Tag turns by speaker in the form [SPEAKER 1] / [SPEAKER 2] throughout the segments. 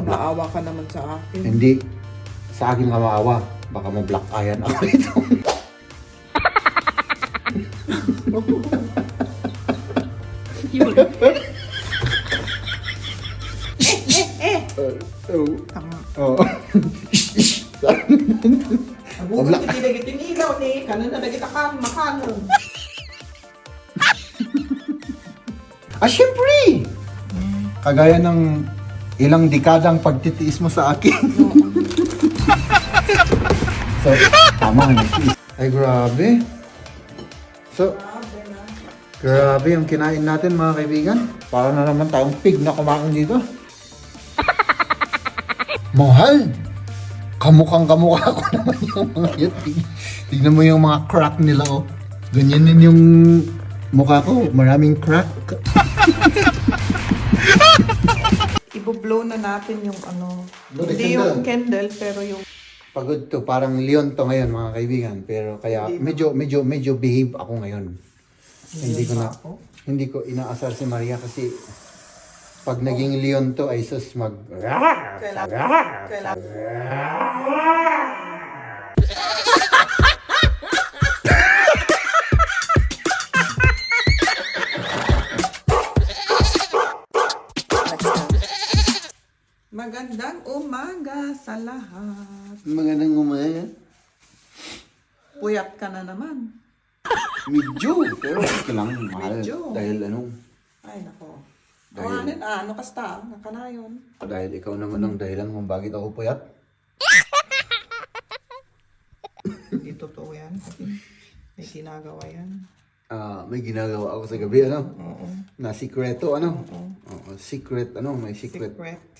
[SPEAKER 1] Maawa ka naman sa akin.
[SPEAKER 2] Hindi. Sa akin ka maawa. Baka ma-block ayan ako ito.
[SPEAKER 3] Yun.
[SPEAKER 2] Oh.
[SPEAKER 1] Tama.
[SPEAKER 2] Oh.
[SPEAKER 1] Abugan
[SPEAKER 2] Wala.
[SPEAKER 1] hindi na gitin ilaw ni. Kanan na nagita ka makanon.
[SPEAKER 2] ah, syempre! Kagaya ng ilang dekadang pagtitiis mo sa akin. so, tama nga. Ay, grabe. So, grabe yung kinain natin mga kaibigan. Para na naman tayong pig na kumain dito. Mahal! Kamukhang kamukha ko naman yung mga yun. Tig- Tignan mo yung mga crack nila, oh. Ganyan din yung mukha ko. Maraming crack.
[SPEAKER 1] Ibo-blow na natin yung ano.
[SPEAKER 2] Blow the
[SPEAKER 1] hindi
[SPEAKER 2] candle.
[SPEAKER 1] yung candle, pero yung
[SPEAKER 2] Pagod to, parang leon to ngayon mga kaibigan. Pero kaya medyo medyo medyo behave ako ngayon. hindi ko na hindi ko inaasar si Maria kasi pag naging leon to ay sus mag
[SPEAKER 1] kailangan. kailangan. Magandang umaga sa lahat.
[SPEAKER 2] magandang umaga.
[SPEAKER 1] Puyat ka na naman.
[SPEAKER 2] Medyo, pero okay lang, mahal.
[SPEAKER 1] Medyo.
[SPEAKER 2] Dahil ano,
[SPEAKER 1] Ay, nako.
[SPEAKER 2] Dahil-
[SPEAKER 1] Kawanin, ah, ano kasta? Nakanayon.
[SPEAKER 2] dahil ikaw naman ang dahilan kung bakit ako puyat.
[SPEAKER 1] Hindi totoo yan. May ginagawa yan.
[SPEAKER 2] Ah, may ginagawa ako sa gabi, ano?
[SPEAKER 1] Oo.
[SPEAKER 2] Na sikreto, ano? Oo, secret, ano? May secret.
[SPEAKER 1] Secret.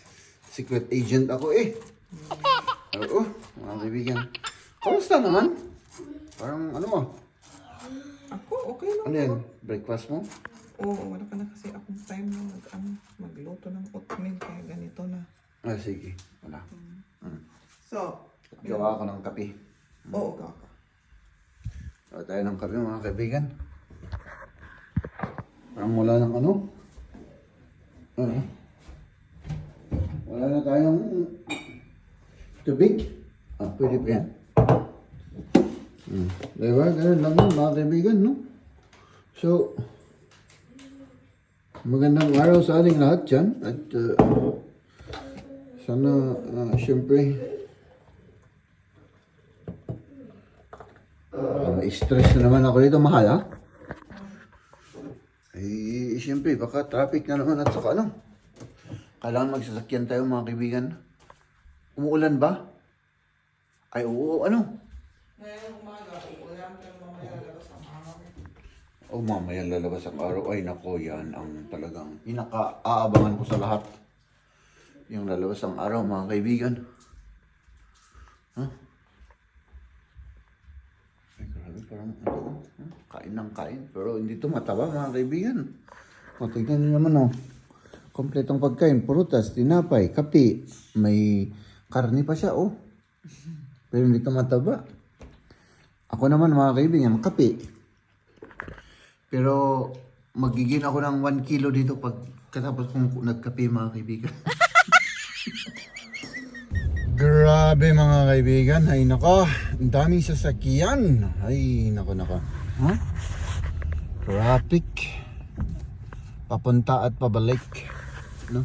[SPEAKER 2] Secret agent ako eh. Oo, mga kaibigan. Kamusta naman? Parang ano mo?
[SPEAKER 1] Ako, okay lang.
[SPEAKER 2] Ano yan? Breakfast mo?
[SPEAKER 1] Oo, wala ka na kasi akong time na mag, ano, magluto ng oatmeal. Kaya ganito na.
[SPEAKER 2] Ah, sige. Wala.
[SPEAKER 1] So,
[SPEAKER 2] Gawa ako ng kape.
[SPEAKER 1] oo, kaka.
[SPEAKER 2] Gawa tayo ng kape mga kaibigan. Parang wala ng ano? Ano? Wala na tayong tubig. Ah, pwede pa yan. Hmm. Diba? Ganun lang yun mga kaibigan, no? So, magandang araw sa ating lahat dyan. At uh, sana, uh, syempre, Ah, stress na naman ako dito, mahal ha? Eh, siyempre, baka traffic na naman at saka ano. Kailangan magsasakyan tayo mga kaibigan. Umuulan ba? Ay, oo, ano? O mamaya lalabas ang araw. Ay, nako, yan ang talagang pinaka-aabangan ko sa lahat. Yung lalabas ang araw, mga kaibigan. Huh? Ay, grabe, parang ano, huh? kain ng kain. Pero hindi to mataba, mga kaibigan. O, tignan nyo naman, oh. Kompletong pagkain, prutas, tinapay, kape. May karni pa siya, oh. Pero hindi to mataba. Ako naman, mga kaibigan, kape. Pero, magiging ako ng 1 kilo dito pag katapos kong nagkape, mga kaibigan. Grabe mga kaibigan. Ay nako, ang daming sasakyan. Ay nako nako. Huh? Traffic. Papunta at pabalik. No?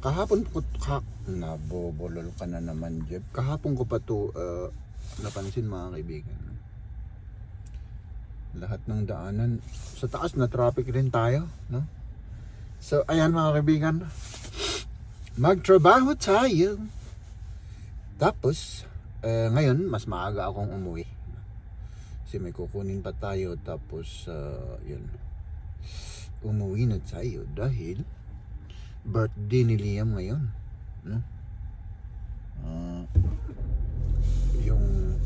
[SPEAKER 2] Kahapon ko ka nabobolol ka na naman, Jeff. Kahapon ko pa to uh, napansin mga kaibigan. Lahat ng daanan sa taas na traffic rin tayo, no? So ayan mga kaibigan. Magtrabaho tayo. Tapos, eh, ngayon, mas maaga akong umuwi. Kasi may kukunin pa tayo. Tapos, ah, yun. Umuwi na tayo dahil birthday ni Liam ngayon. No? Ah, yung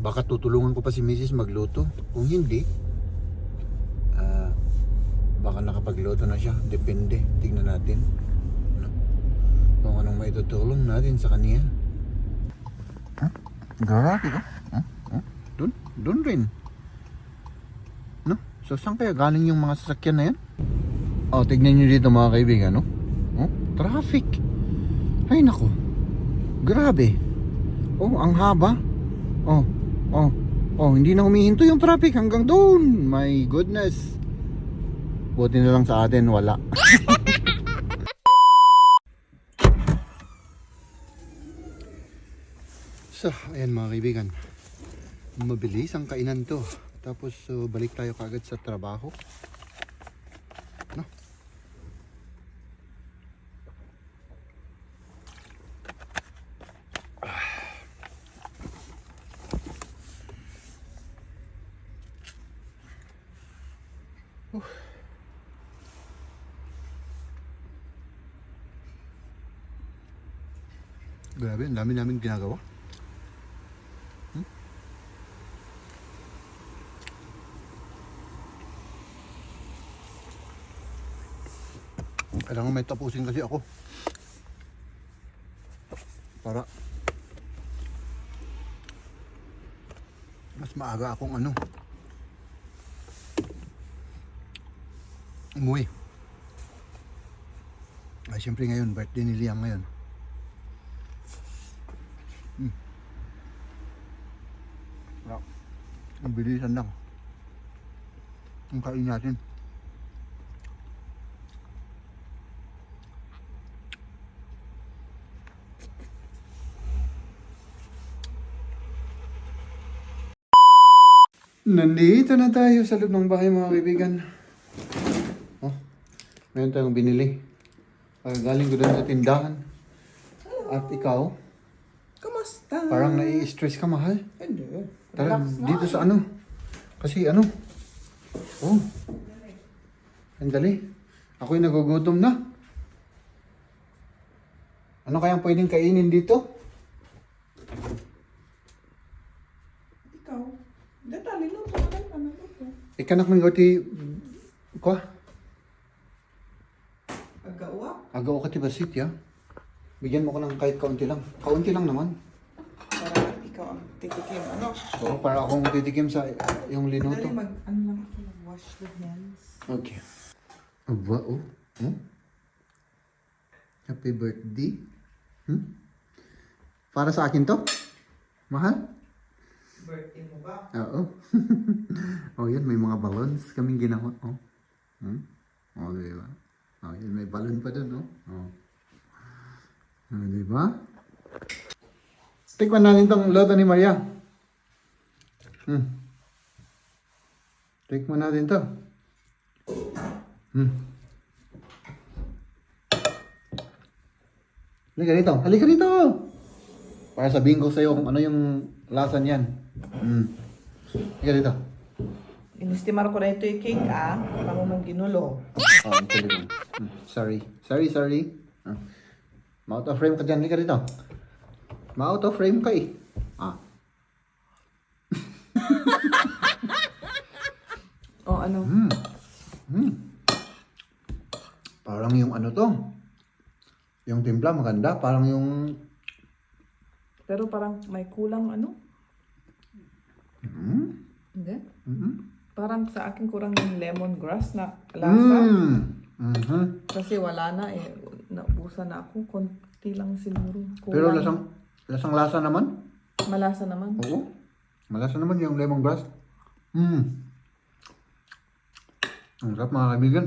[SPEAKER 2] baka tutulungan ko pa si Mrs. magluto. Kung hindi, ah, baka nakapagluto na siya. Depende. Tignan natin. No? Kung anong may tutulong natin sa kanya. Grabe ka. Huh? Huh? Doon? Doon rin. No? So, saan kaya galing yung mga sasakyan na yan? Oh, tignan nyo dito mga kaibigan, no? Traffic. Ay nako. Grabe. Oh, ang haba. Oh, oh, oh, hindi na humihinto yung traffic hanggang doon. My goodness. Buti na lang sa atin, wala. so, ayan mga kaibigan. Mabilis ang kainan to. Tapos uh, balik tayo kagad sa trabaho. Grabe, ang dami namin ginagawa. Hmm? Kailangan may tapusin kasi ako. Para mas maaga akong ano umuwi. Ay, siyempre ngayon, birthday ni Liam ngayon. Wala. Ang bilisan lang. Ang kain natin. Nandito na tayo sa loob ng bahay mga kaibigan. Meron tayong binili. Ah, galing ko doon sa tindahan. At ikaw,
[SPEAKER 1] Kamusta?
[SPEAKER 2] parang nai-stress ka mahal.
[SPEAKER 1] Hindi.
[SPEAKER 2] Tara,
[SPEAKER 1] Relax
[SPEAKER 2] dito sa ano. Kasi ano. Oh. Ang dali. Ako'y nagugutom na. Ano kayang pwedeng kainin dito?
[SPEAKER 1] Ikaw. Detali lang naluto.
[SPEAKER 2] Ikanak ng goti... Kwa?
[SPEAKER 1] Agawa.
[SPEAKER 2] Agaw ka ti basit ya. Bigyan mo ko ng kahit kaunti lang. Kaunti lang naman.
[SPEAKER 1] Para ikaw ang titikim. Ano?
[SPEAKER 2] Oo, para akong titikim sa yung
[SPEAKER 1] Dali
[SPEAKER 2] linuto.
[SPEAKER 1] mag, ano lang ako, mag-wash the hands.
[SPEAKER 2] Okay. Aba, oh. Hmm? Happy birthday. Hmm? Para sa akin to? Mahal?
[SPEAKER 1] Birthday mo ba?
[SPEAKER 2] Oo. oh, yun. May mga balloons kaming ginawa. Oh. Hmm? Oh, di ba? Oh, yun. May balloon pa dun, oh. Oh. Oh, di? Tikman natin tong loto ni Maria. Hmm. Tikman natin to. Hmm. Halika rito. Halika rito. Para sabihin ko sa'yo kung ano yung lasa niyan. Hmm. Halika rito.
[SPEAKER 1] Inistimar ko na ito yung cake ah. Para mo man ginulo.
[SPEAKER 2] Oh, ang tuloy mo. Hmm. Sorry. Sorry, sorry. Ah. Ma-out of frame ka dyan. Halika rito. Ma-out of frame ka eh. Ah.
[SPEAKER 1] O ano?
[SPEAKER 2] Hmm. Hmm. Parang yung ano to. Yung timpla maganda. Parang yung...
[SPEAKER 1] Pero parang may kulang ano?
[SPEAKER 2] Hmm.
[SPEAKER 1] Hindi?
[SPEAKER 2] Mm-hmm.
[SPEAKER 1] Parang sa akin kurang yung lemongrass na lasa.
[SPEAKER 2] Mm. Mhm.
[SPEAKER 1] Kasi wala na eh. Naubusan na ako. Konti lang siguro. Kulang.
[SPEAKER 2] Pero lasang, lasang lasa naman.
[SPEAKER 1] Malasa naman.
[SPEAKER 2] Oo. Malasa naman yung lemongrass. Hmm. Ang sarap mga kaibigan.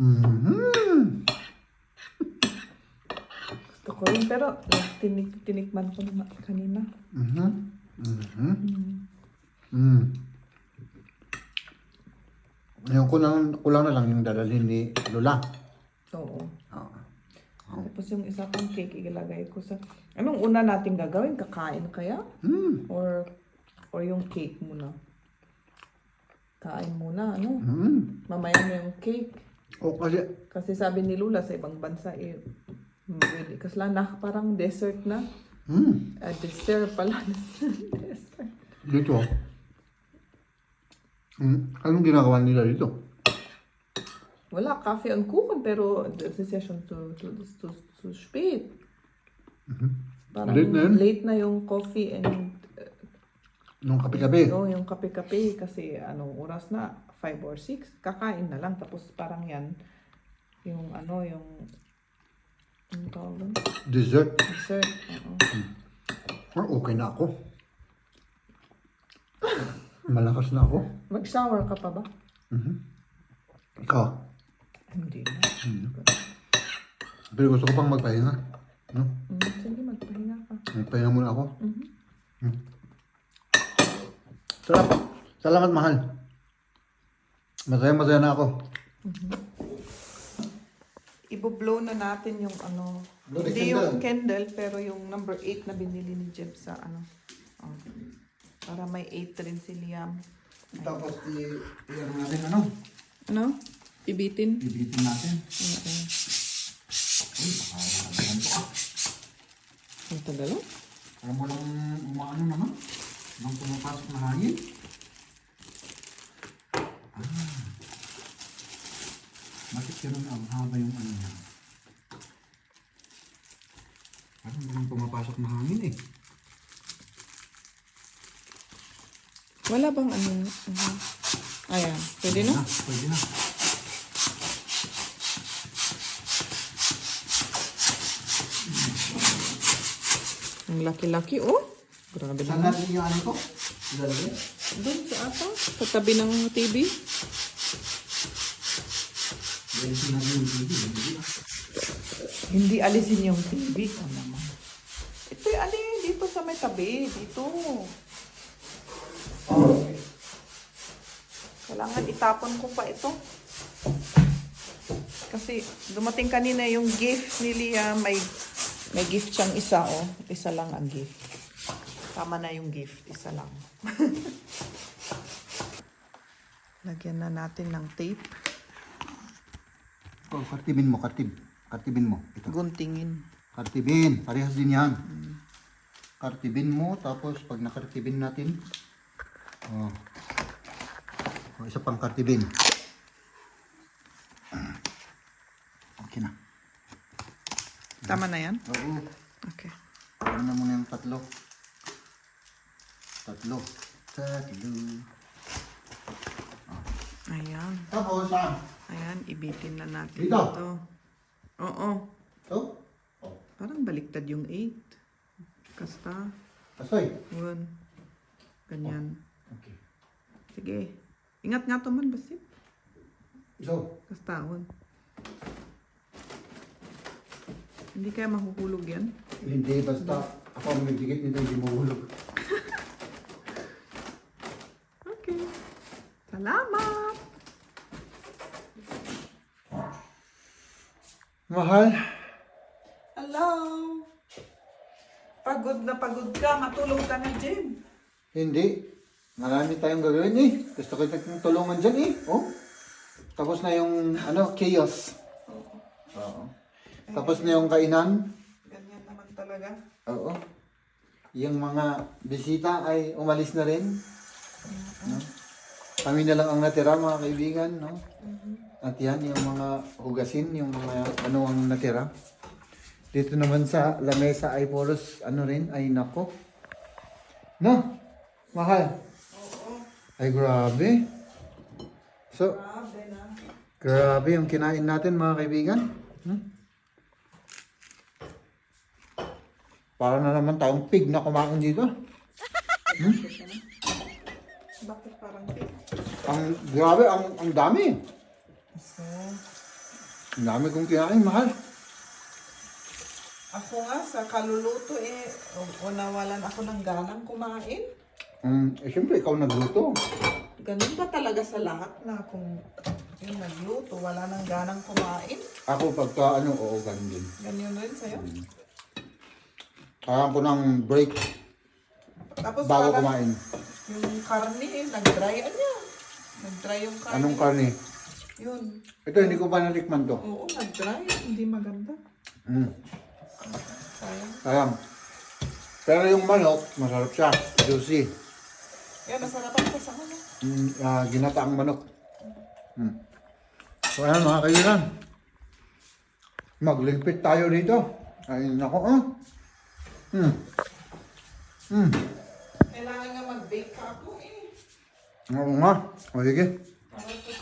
[SPEAKER 2] Mhm.
[SPEAKER 1] Gusto ko rin. Pero tinik tinikman ko na kanina.
[SPEAKER 2] Mhm. Mhm.
[SPEAKER 1] Mm.
[SPEAKER 2] Mm. Yung kulang, kulang na lang yung dadalhin ni Lola.
[SPEAKER 1] Oo.
[SPEAKER 2] Oo.
[SPEAKER 1] Tapos yung isa pang cake ilalagay ko sa... Anong una natin gagawin? Kakain kaya?
[SPEAKER 2] Mm.
[SPEAKER 1] Or or yung cake muna? Kain muna, ano?
[SPEAKER 2] Mm.
[SPEAKER 1] Mamaya na yung cake.
[SPEAKER 2] O kasi,
[SPEAKER 1] Kasi sabi ni Lula sa ibang bansa, eh. Kasi lang na, parang dessert na.
[SPEAKER 2] Mm.
[SPEAKER 1] Ah, dessert pala. dessert.
[SPEAKER 2] Dito. Mm. Anong ginagawa nila dito?
[SPEAKER 1] Wala, coffee and kuchen, pero the session to, to, to, to spät. Parang
[SPEAKER 2] Late na yun?
[SPEAKER 1] late na yung coffee and
[SPEAKER 2] Nung kape-kape.
[SPEAKER 1] No, yung kape-kape kasi anong oras na? 5 or 6. Kakain na lang. Tapos parang yan, yung ano, yung, yung tawag?
[SPEAKER 2] Dessert.
[SPEAKER 1] Dessert. Oo.
[SPEAKER 2] Ah, okay na ako. Malakas na ako.
[SPEAKER 1] Mag-shower ka pa ba?
[SPEAKER 2] Ikaw.
[SPEAKER 1] Hindi na.
[SPEAKER 2] Pero gusto ko pang magpahinga. No?
[SPEAKER 1] Mm, sige, magpahinga ka.
[SPEAKER 2] Magpahinga muna ako. Hmm. Sarap. Salamat, mahal. Masaya, masaya na ako.
[SPEAKER 1] Ibo-blow na natin yung ano.
[SPEAKER 2] Blow
[SPEAKER 1] hindi yung
[SPEAKER 2] candle.
[SPEAKER 1] pero yung number 8 na binili ni Jeb sa ano. Oh. Para may 8 rin si Liam.
[SPEAKER 2] Tapos, i- i-ano natin, ano?
[SPEAKER 1] Ano? Ibitin?
[SPEAKER 2] Ibitin natin.
[SPEAKER 1] Oo. Ang tagal oh.
[SPEAKER 2] Parang walang umaano naman. Nang pumapasok na hangin. Ah. Bakit ganun ang haba yung ano niya? Parang walang pumapasok na hangin eh.
[SPEAKER 1] Wala bang ano? ano? Ayan. Pwede na?
[SPEAKER 2] Pwede na.
[SPEAKER 1] Ang laki-laki oh. Grabe
[SPEAKER 2] Saan
[SPEAKER 1] naman.
[SPEAKER 2] natin yung ano ko?
[SPEAKER 1] Doon sa ata. Sa tabi ng TV.
[SPEAKER 2] Alisin natin yung TV.
[SPEAKER 1] Hindi alisin yung TV. Ano naman? Ito yung ali. Dito sa may tabi. Dito. Kailangan itapon ko pa ito. Kasi dumating kanina yung gift ni Lia. May, may gift siyang isa oh. Isa lang ang gift. Tama na yung gift. Isa lang. Lagyan na natin ng tape.
[SPEAKER 2] Oh, kartibin mo, kartib. Kartibin mo. Ito.
[SPEAKER 1] Guntingin.
[SPEAKER 2] Kartibin. Parehas din yan. Kartibin mo, tapos pag nakartibin natin, oh, oh isa pang kartibin. Okay na.
[SPEAKER 1] Tama na yan?
[SPEAKER 2] Oo.
[SPEAKER 1] Okay.
[SPEAKER 2] Ano na muna yung tatlo. Tatlo. Tatlo.
[SPEAKER 1] Ayan.
[SPEAKER 2] Tapos, saan?
[SPEAKER 1] Ayan, ibitin na natin
[SPEAKER 2] Dito?
[SPEAKER 1] ito. Oo.
[SPEAKER 2] Ito?
[SPEAKER 1] Parang baliktad yung 8. Kasta.
[SPEAKER 2] Asoy.
[SPEAKER 1] Yun. Ganyan.
[SPEAKER 2] Okay.
[SPEAKER 1] Sige. Ingat nga to man, basit.
[SPEAKER 2] So,
[SPEAKER 1] Kasta, yun. Hindi kaya mahuhulog yan?
[SPEAKER 2] hindi basta ako ang nagdikit nito, hindi mahulog.
[SPEAKER 1] Okay. Salamat!
[SPEAKER 2] Mahal.
[SPEAKER 1] Hello! Pagod na pagod ka. Matulog ka na, Jim.
[SPEAKER 2] Hindi. Marami tayong gagawin eh. Gusto ko ng tulungan dyan eh. Oh. Tapos na yung ano, chaos. Oo. Tapos na yung kainan.
[SPEAKER 1] Ganyan naman talaga.
[SPEAKER 2] Oo. Yung mga bisita ay umalis na rin. No? Kami na lang ang natira mga kaibigan. No? At yan, yung mga hugasin, yung mga ano ang natira. Dito naman sa lamesa ay puros ano rin, ay nako. No? Mahal? Ay grabe. So,
[SPEAKER 1] Grabe na.
[SPEAKER 2] grabe yung kinain natin mga kaibigan. Hmm? Para na naman tayong pig na kumain dito.
[SPEAKER 1] Bakit parang pink?
[SPEAKER 2] Ang grabe, ang, ang dami.
[SPEAKER 1] So,
[SPEAKER 2] Ang dami kong kinain, mahal.
[SPEAKER 1] ako nga sa kaluluto eh, o nawalan ako ng ganang kumain.
[SPEAKER 2] Um, eh, siyempre, ikaw nagluto.
[SPEAKER 1] Ganun ba talaga sa lahat na kung yung nagluto, wala nang ganang kumain?
[SPEAKER 2] Ako pagka ano, oo, ganun din.
[SPEAKER 1] Ganyan rin sa'yo?
[SPEAKER 2] Kailangan ko ng break
[SPEAKER 1] Tapos
[SPEAKER 2] bago
[SPEAKER 1] parang
[SPEAKER 2] kumain.
[SPEAKER 1] yung karne eh, nag-dry niya. Nag-dry yung karne.
[SPEAKER 2] Anong karne?
[SPEAKER 1] Yun.
[SPEAKER 2] Ito, hindi ko pa natikman to.
[SPEAKER 1] Oo, nag-dry. Hindi maganda.
[SPEAKER 2] Mm.
[SPEAKER 1] Sayang.
[SPEAKER 2] Ayan. Pero yung manok, masarap siya. Juicy.
[SPEAKER 1] Yan, nasarapan ko sa ano.
[SPEAKER 2] Mm, ah, ginataang manok. Mm. So ayan mga kaibigan. Magligpit tayo dito. Ay nako ah. Hmm. Hmm.
[SPEAKER 1] Kailangan nga mag-bake ka ako eh.
[SPEAKER 2] Oo nga. O sige.
[SPEAKER 1] Para sa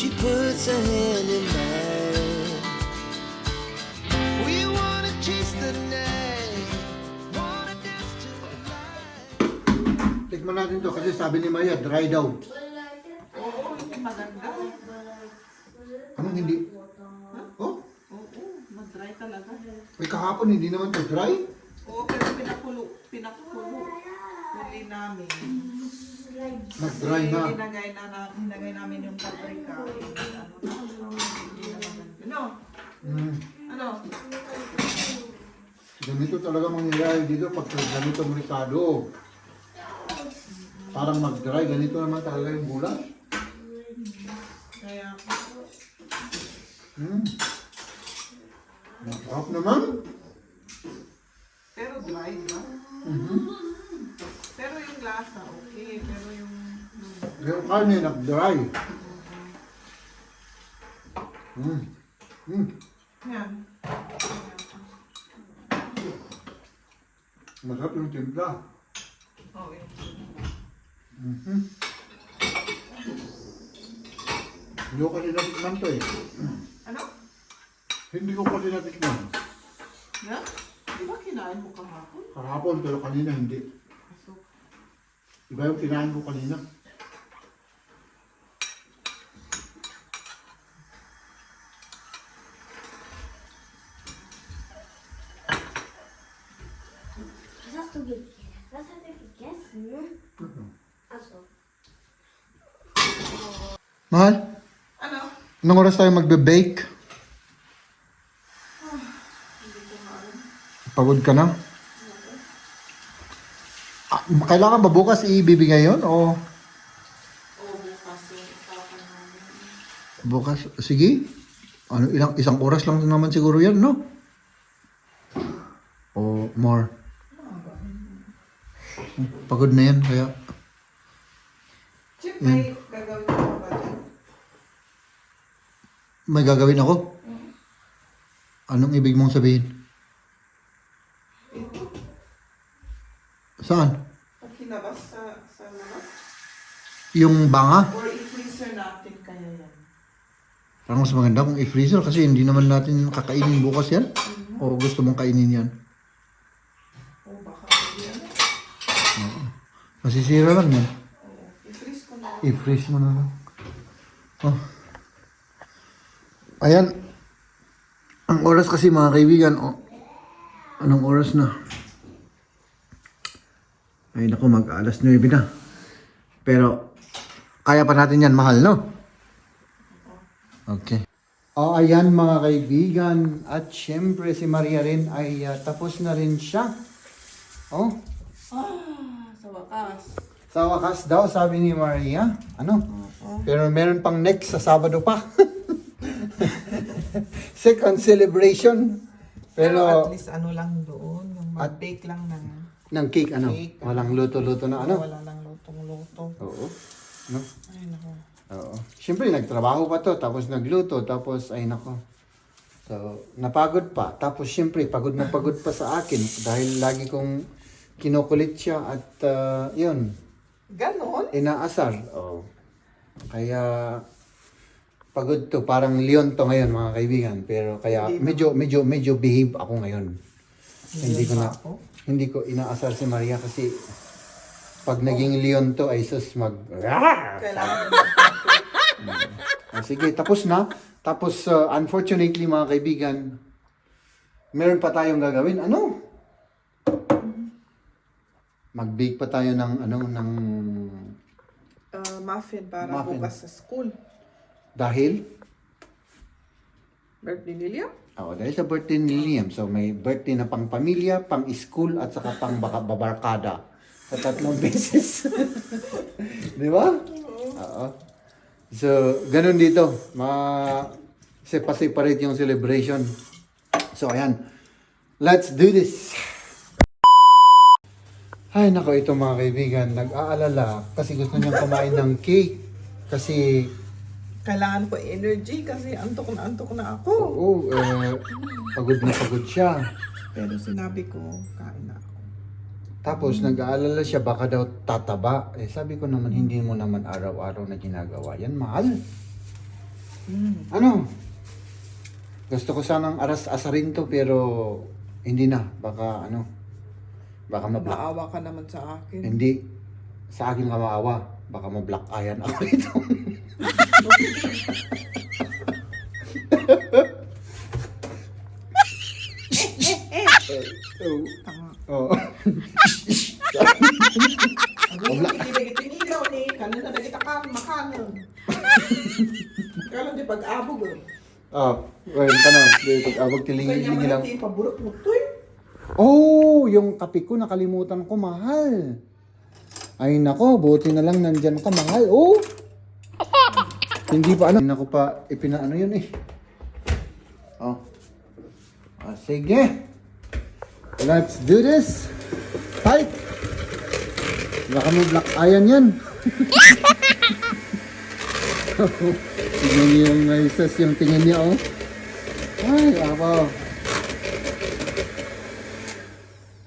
[SPEAKER 4] she puts her hand in mine. We wanna chase the night, wanna dance to the light.
[SPEAKER 2] Tikman natin to kasi sabi ni Maria, dry daw.
[SPEAKER 1] Oo, hindi maganda.
[SPEAKER 2] Anong hindi? Oh,
[SPEAKER 1] Oo, mag-dry talaga.
[SPEAKER 2] may kahapon hindi naman to dry.
[SPEAKER 1] Oo, pero pinakulo, pinakulo. Huli namin.
[SPEAKER 2] Nag-dry na.
[SPEAKER 1] Hinagay na, na hinagay namin yung paprika. Ano. Ano?
[SPEAKER 2] Mm.
[SPEAKER 1] Ano?
[SPEAKER 2] Ganito talaga mangyayari dito pag ganito ang ricado. Parang mag-dry, ganito naman talaga yung bulas.
[SPEAKER 1] Kaya,
[SPEAKER 2] Mm. Masarap naman.
[SPEAKER 1] pero dry ba?
[SPEAKER 2] Mhm.
[SPEAKER 1] Pero yung lasa, okay. Pero yung... yung
[SPEAKER 2] Yung karne nag-dry. Mm. Mm.
[SPEAKER 1] yan.
[SPEAKER 2] Masarap yung timpla.
[SPEAKER 1] Oh, yun.
[SPEAKER 2] Mhm. Hindi ko kasi natikman to eh.
[SPEAKER 1] Ano?
[SPEAKER 2] Hindi ko kasi natikman.
[SPEAKER 1] Na? Di ba kinain mo kahapon?
[SPEAKER 2] Kahapon pero kanina hindi. Iba yung kinain ko kanina.
[SPEAKER 5] Hast du gegessen? Was hat er gegessen? Achso.
[SPEAKER 2] Mahal,
[SPEAKER 1] ano?
[SPEAKER 2] anong oras tayo magbe-bake? Pagod ka na? Kailangan ba bukas ibibigay yun o
[SPEAKER 1] Oo, bukas?
[SPEAKER 2] Sige. Ano, ilang, isang oras lang naman siguro yan, no? O more? Pagod na yan, kaya
[SPEAKER 1] Chip, may gagawin mo ba dyan?
[SPEAKER 2] may gagawin ako. Anong ibig mong sabihin? Saan?
[SPEAKER 1] Pag hinabas sa, sa labas?
[SPEAKER 2] Yung banga?
[SPEAKER 1] Or i-freezer natin kaya yan?
[SPEAKER 2] Parang mas maganda kung i-freezer kasi hindi naman natin kakainin bukas yan. O gusto mong kainin yan?
[SPEAKER 1] O baka hindi ano?
[SPEAKER 2] Masisira lang yan.
[SPEAKER 1] Oo, i-freeze ko na.
[SPEAKER 2] I-freeze mo na lang. Oh. Ayan. Ang oras kasi mga kaibigan, oh. Anong oras na? Ay naku, mag alas 9 na. Pero, kaya pa natin yan, mahal, no? Okay. Oh, ayan mga kaibigan. At syempre si Maria rin ay ah, tapos na rin siya. Oh,
[SPEAKER 1] Ah, sa wakas.
[SPEAKER 2] sa wakas daw, sabi ni Maria. Ano? Pero meron pang next sa Sabado pa. Second celebration.
[SPEAKER 1] Pero,
[SPEAKER 2] Pero,
[SPEAKER 1] at least ano lang doon, yung mag-bake lang ng
[SPEAKER 2] ng cake, ano?
[SPEAKER 1] Cake.
[SPEAKER 2] Walang luto-luto na ano?
[SPEAKER 1] wala lang lutong-luto.
[SPEAKER 2] Oo. No?
[SPEAKER 1] Ay, nako.
[SPEAKER 2] Oo. Siyempre, nagtrabaho pa to, tapos nagluto, tapos, ay nako. So, napagod pa. Tapos, siyempre, pagod na pagod pa sa akin dahil lagi kong kinukulit siya at, ah, yun,
[SPEAKER 1] Ganon?
[SPEAKER 2] inaasar. Oh. Kaya pagod to, parang leon to ngayon mga kaibigan. Pero kaya medyo medyo medyo behave ako ngayon. hindi ko na? Hindi ko inaasar si Maria kasi pag naging leon to ay sus mag
[SPEAKER 1] Kailangan
[SPEAKER 2] Ah, sige, tapos na. Tapos uh, unfortunately mga kaibigan, meron pa tayong gagawin. Ano? Mag-bake pa tayo ng ano ng
[SPEAKER 1] uh, muffin para
[SPEAKER 2] Muffin.
[SPEAKER 1] bukas sa school.
[SPEAKER 2] dahil
[SPEAKER 1] Birthday ni Liam?
[SPEAKER 2] Oo, dahil sa birthday ni Liam. So, may birthday na pang pamilya, pang school, at saka pang baka babarkada. Sa tatlong beses. Di ba? Oo. So, ganun dito. Ma separate yung celebration. So, ayan. Let's do this! Ay, nako ito mga kaibigan, nag-aalala kasi gusto niyang kumain ng cake. Kasi,
[SPEAKER 1] Kailangan ko energy kasi antok na antok na ako.
[SPEAKER 2] oo, eh, pagod na pagod siya.
[SPEAKER 1] Pero sinabi ko, kain na ako.
[SPEAKER 2] Tapos nag-aalala siya baka daw tataba. Eh sabi ko naman hindi mo naman araw-araw na ginagawa yan, mahal. Ano? Gusto ko sanang aras-asarin to pero hindi na. Baka ano? Baka ma-block.
[SPEAKER 1] Maawa ka naman sa akin.
[SPEAKER 2] Hindi. Sa akin ka maawa. Baka ma-block ayan ako ito.
[SPEAKER 1] Tama.
[SPEAKER 2] Oo.
[SPEAKER 1] Ang hindi hindi tinigaw ni kanina na kita kan makanon. Kalau di pag-abog eh.
[SPEAKER 2] Ah. Dito, abag
[SPEAKER 1] Kaya
[SPEAKER 2] tilingi-lingi lang.
[SPEAKER 1] naman paborot mo to eh.
[SPEAKER 2] Oh, yung kape ko nakalimutan ko, mahal. Ay nako, buti na lang nandyan ka, mahal. Oh. Hindi pa ano, hindi ko pa ipinaano yun eh. Oh. Ah, sige. Let's do this. Fight. Baka mo black iron yan. Tingnan niyo yung Moises, yung tingin niya, oh. Ay, abaw.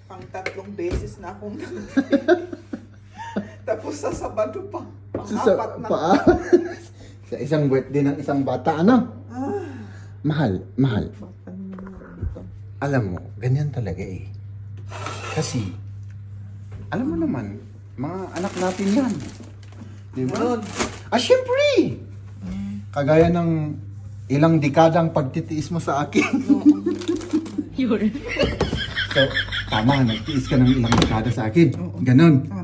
[SPEAKER 1] Pang tatlong beses na akong Tapos sa Sabado pa. Pang
[SPEAKER 2] Sa, sa,
[SPEAKER 1] apat na.
[SPEAKER 2] paa. sa isang birthday ng isang bata, ano? Mahal, mahal. Alam mo, ganyan talaga eh. Kasi, alam mo naman, mga anak natin yan. Di ba? Ah, syempre! Kagaya ng ilang dekadang pagtitiis mo sa akin.
[SPEAKER 3] Yun.
[SPEAKER 2] so, tama, nagtiis ka ng ilang dekada sa akin. Ganon.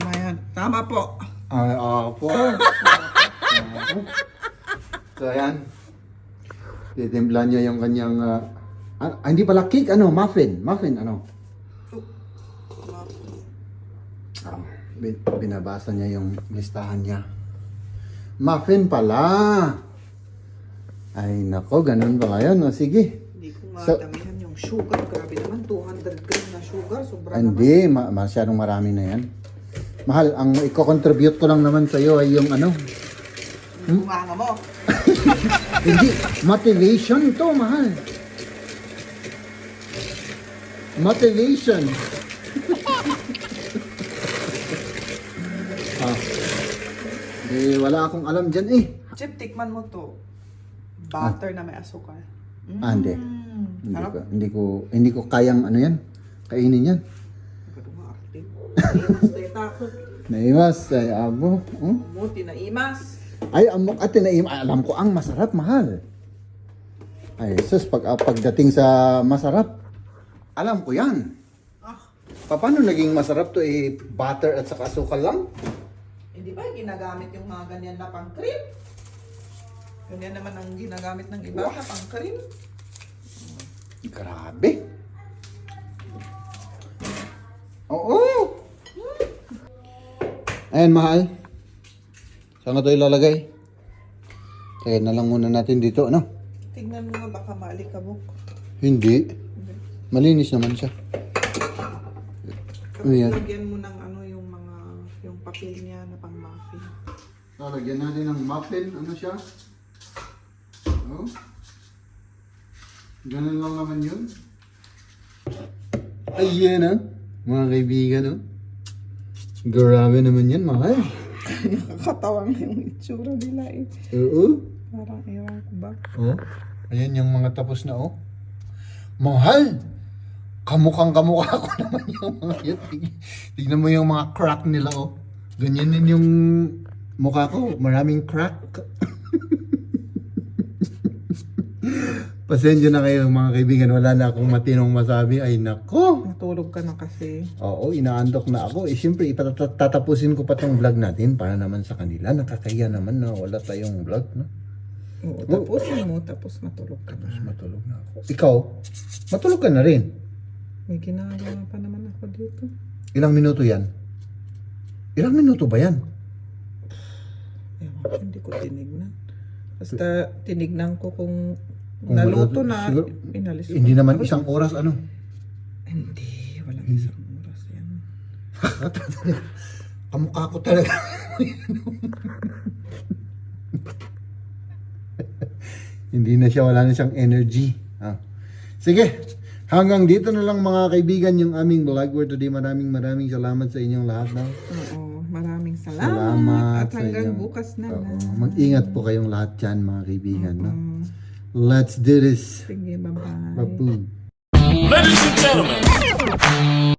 [SPEAKER 1] Tama po.
[SPEAKER 2] Ah, opo. so, ayan. Titimplan niya yung kanyang... ah, ah, hindi pala cake, ano? Muffin. Muffin, ano? Ah, bin- binabasa niya yung listahan niya. Muffin pala. Ay, nako, ganun ba ngayon? O, sige.
[SPEAKER 1] Hindi ko
[SPEAKER 2] So-
[SPEAKER 1] yung sugar. Grabe naman, 200 gram na sugar. Sobra naman.
[SPEAKER 2] Hindi, ma- masyadong marami na yan. Mahal, ang i-contribute ko lang naman sa iyo ay yung ano,
[SPEAKER 1] Bunganga mo.
[SPEAKER 2] Hindi, motivation to, mahal. Motivation. ah. Eh, wala akong alam dyan eh.
[SPEAKER 1] Chip, tikman mo to. Butter na may asukal.
[SPEAKER 2] Ah, hindi.
[SPEAKER 1] Mm.
[SPEAKER 2] Hindi
[SPEAKER 1] Sarap.
[SPEAKER 2] ko, hindi ko, hindi ko kayang ano yan. Kainin yan.
[SPEAKER 1] Ganun nga, arte. Takot.
[SPEAKER 2] Naiwas, ay abo. Oh?
[SPEAKER 1] Muti na imas.
[SPEAKER 2] Ay, amok at tinaim. Alam ko ang masarap, mahal. Ay, sus, pag, ah, pagdating sa masarap, alam ko yan.
[SPEAKER 1] Ah,
[SPEAKER 2] Pa- Paano naging masarap to eh, butter at saka asukal lang?
[SPEAKER 1] hindi ba ginagamit yung mga ganyan na pang cream? Ganyan naman ang ginagamit ng iba na pang cream.
[SPEAKER 2] Grabe. Oo. Ayan, mahal. Saan na ito ilalagay? Kaya na lang muna natin dito, ano?
[SPEAKER 1] Tignan mo nga baka maalikabok.
[SPEAKER 2] Hindi. Malinis naman siya.
[SPEAKER 1] Tapos
[SPEAKER 2] Ayan.
[SPEAKER 1] lagyan mo ng ano yung mga yung papel niya na pang muffin.
[SPEAKER 2] Lalagyan natin ng muffin. Ano siya? Oh. Ganun lang naman yun. Ayan ah. Mga kaibigan oh. Grabe naman yan, mahal.
[SPEAKER 1] Nakakatawang yung itsura nila eh.
[SPEAKER 2] Oo.
[SPEAKER 1] Parang ewan ko ba.
[SPEAKER 2] Oh. Ayan yung mga tapos na oh. Mahal! Kamukhang kamukha ko naman yung mga yun. Tig- Tignan mo yung mga crack nila oh. Ganyan din yung mukha ko. Maraming crack. Pasensya na kayo mga kaibigan. Wala na akong matinong masabi. Ay nako.
[SPEAKER 1] Natulog ka na kasi.
[SPEAKER 2] Oo, inaantok na ako. Eh, siyempre, itatatapusin ko pa tong vlog natin para naman sa kanila. Nakakaya naman na wala tayong vlog, no?
[SPEAKER 1] Oo, tapusin mo, tapos matulog ka na.
[SPEAKER 2] Tapos matulog na ako. Ikaw, matulog ka na rin.
[SPEAKER 1] May ginagawa pa naman ako dito.
[SPEAKER 2] Ilang minuto yan? Ilang minuto ba yan?
[SPEAKER 1] Ewan ko, hindi ko tinignan. Basta tinignan ko kung,
[SPEAKER 2] Kung
[SPEAKER 1] naluto
[SPEAKER 2] wala-
[SPEAKER 1] na,
[SPEAKER 2] siguro-
[SPEAKER 1] inalis ko.
[SPEAKER 2] Hindi naman
[SPEAKER 1] Tapos,
[SPEAKER 2] isang oras, ano?
[SPEAKER 1] Hindi, walang isang oras yan.
[SPEAKER 2] Kamukha ko talaga. Hindi na siya, wala na siyang energy. Ah. Sige, hanggang dito na lang mga kaibigan yung aming vlog for today. Maraming maraming salamat sa inyong lahat. No?
[SPEAKER 1] Oo, maraming salamat.
[SPEAKER 2] Salamat
[SPEAKER 1] At
[SPEAKER 2] sa
[SPEAKER 1] hanggang
[SPEAKER 2] inyong-
[SPEAKER 1] bukas na
[SPEAKER 2] Oo.
[SPEAKER 1] lang.
[SPEAKER 2] Mag-ingat po kayong lahat dyan mga kaibigan. No? Let's do this.
[SPEAKER 1] Sige, bye-bye.
[SPEAKER 2] Babu.
[SPEAKER 6] Ladies and gentlemen,